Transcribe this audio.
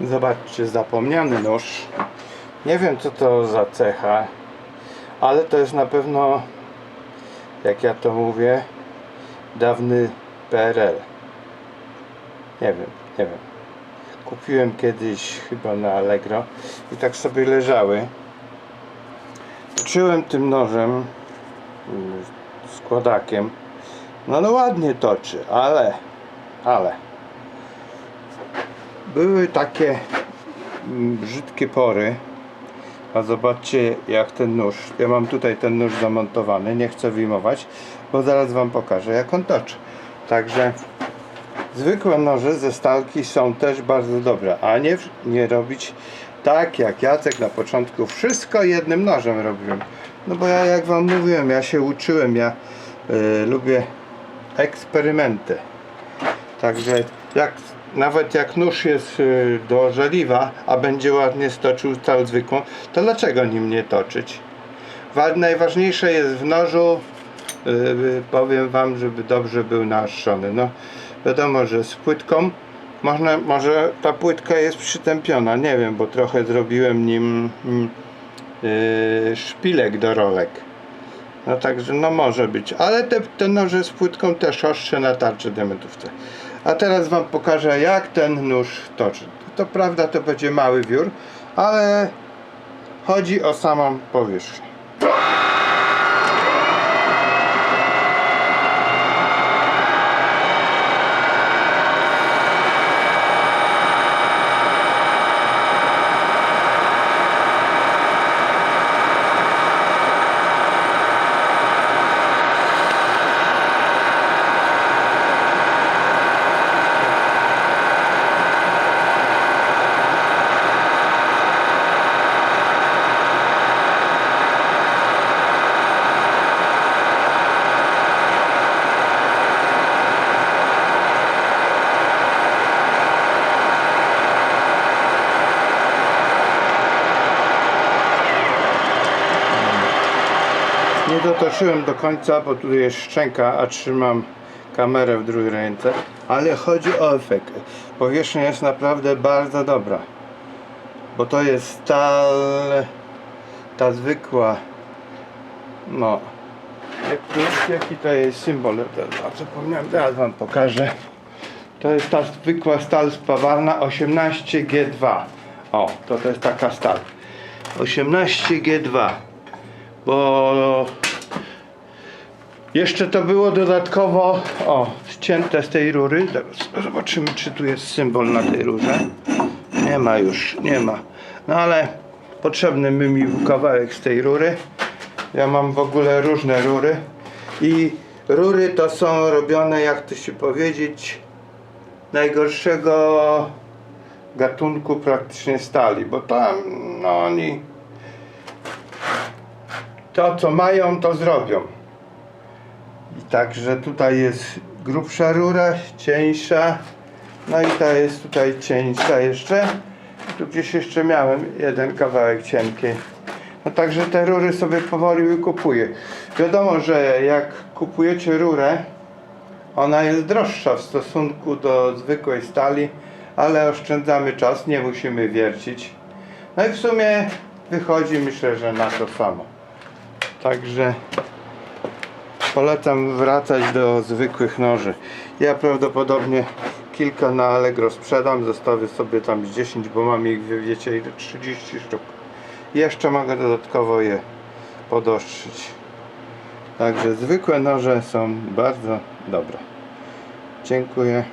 Zobaczcie, zapomniany nóż. Nie wiem co to za cecha, ale to jest na pewno, jak ja to mówię, dawny PRL. Nie wiem, nie wiem. Kupiłem kiedyś chyba na Allegro i tak sobie leżały. Toczyłem tym nożem, mm, składakiem. No, no ładnie toczy, ale, ale były takie mm, brzydkie pory. A zobaczcie jak ten nóż. Ja mam tutaj ten nóż zamontowany. Nie chcę wyjmować, bo zaraz wam pokażę jak on toczy. Także zwykłe noże ze stalki są też bardzo dobre, a nie, nie robić tak jak Jacek na początku wszystko jednym nożem robiłem. No bo ja jak wam mówiłem, ja się uczyłem, ja y, lubię eksperymenty. Także jak, nawet jak nóż jest y, do żeliwa, a będzie ładnie stoczył stal zwykłą, to dlaczego nim nie toczyć? Wa- Najważniejsze jest w nożu, y, powiem wam, żeby dobrze był naoszczony. No wiadomo, że z płytką można, może ta płytka jest przytępiona, nie wiem, bo trochę zrobiłem nim mm, y, szpilek do rolek. No także no może być, ale te, te noże z płytką też ostrzę na tarczy diamentówce. A teraz wam pokażę jak ten nóż toczy. To prawda to będzie mały wiór, ale chodzi o samą powierzchnię. Dotoczyłem do końca, bo tu jest szczęka, a trzymam kamerę w drugiej ręce, ale chodzi o efekt. Powierzchnia jest naprawdę bardzo dobra, bo to jest stal, ta zwykła, no, jak, jaki to jest symbol, teraz zapomniałem, teraz wam pokażę. To jest ta zwykła stal spawarna 18G2. O, to, to jest taka stal. 18G2 bo jeszcze to było dodatkowo o, ścięte z tej rury. Teraz zobaczymy, czy tu jest symbol na tej rurze. Nie ma już, nie ma. No ale potrzebny by mi był kawałek z tej rury. Ja mam w ogóle różne rury i rury to są robione, jak to się powiedzieć, najgorszego gatunku praktycznie stali, bo tam no oni to co mają, to zrobią. I także tutaj jest grubsza rura, cieńsza. No i ta jest tutaj cieńsza jeszcze. Tu gdzieś jeszcze miałem jeden kawałek cienkiej. No także te rury sobie powoli wykupuję. Wiadomo, że jak kupujecie rurę, ona jest droższa w stosunku do zwykłej stali, ale oszczędzamy czas, nie musimy wiercić. No i w sumie wychodzi myślę, że na to samo. Także polecam wracać do zwykłych noży. Ja prawdopodobnie kilka na Allegro sprzedam, zostawię sobie tam z 10, bo mam ich, wiecie, ile? 30 sztuk. Jeszcze mogę dodatkowo je podostrzyć. Także zwykłe noże są bardzo dobre. Dziękuję.